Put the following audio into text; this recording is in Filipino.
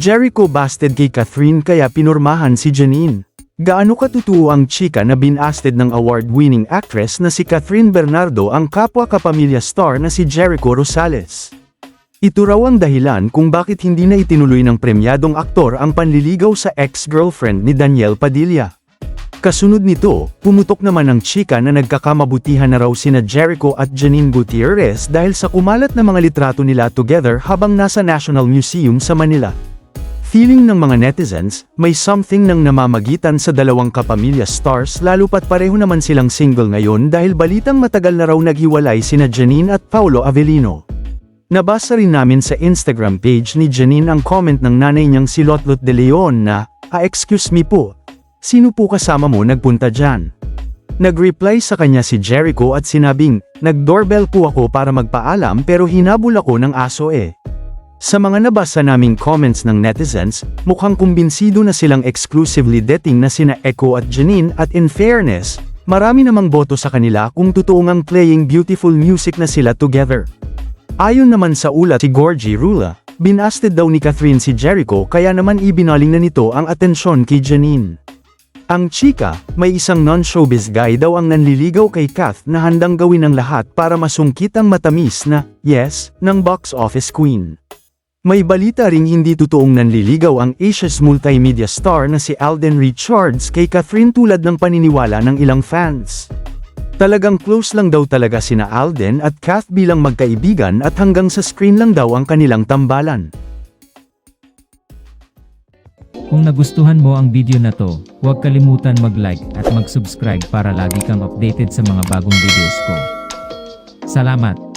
Jericho busted kay Catherine kaya pinurmahan si Janine. Gaano katutuo ang chika na binasted ng award-winning actress na si Catherine Bernardo ang kapwa kapamilya star na si Jericho Rosales. Ito raw ang dahilan kung bakit hindi na itinuloy ng premyadong aktor ang panliligaw sa ex-girlfriend ni Daniel Padilla. Kasunod nito, pumutok naman ang chika na nagkakamabutihan na raw sina Jericho at Janine Gutierrez dahil sa kumalat na mga litrato nila together habang nasa National Museum sa Manila. Feeling ng mga netizens, may something nang namamagitan sa dalawang kapamilya stars lalo pat pareho naman silang single ngayon dahil balitang matagal na raw naghiwalay sina Janine at Paulo Avellino. Nabasa rin namin sa Instagram page ni Janine ang comment ng nanay niyang si Lotlot de Leon na, Ah excuse me po, sino po kasama mo nagpunta dyan? Nag-reply sa kanya si Jericho at sinabing, Nag-doorbell po ako para magpaalam pero hinabol ako ng aso eh. Sa mga nabasa naming comments ng netizens, mukhang kumbinsido na silang exclusively dating na sina Echo at Janine at in fairness, marami namang boto sa kanila kung totoo ngang playing beautiful music na sila together. Ayon naman sa ulat si Gorgie Rula, binasted daw ni Catherine si Jericho kaya naman ibinaling na nito ang atensyon kay Janine. Ang chika, may isang non-showbiz guy daw ang nanliligaw kay Kath na handang gawin ang lahat para masungkit ang matamis na, yes, ng box office queen. May balita ring hindi totoong nanliligaw ang Asia's multimedia star na si Alden Richards kay Catherine tulad ng paniniwala ng ilang fans. Talagang close lang daw talaga sina Alden at Kath bilang magkaibigan at hanggang sa screen lang daw ang kanilang tambalan. Kung nagustuhan mo ang video na to, huwag kalimutan mag-like at mag-subscribe para lagi kang updated sa mga bagong videos ko. Salamat!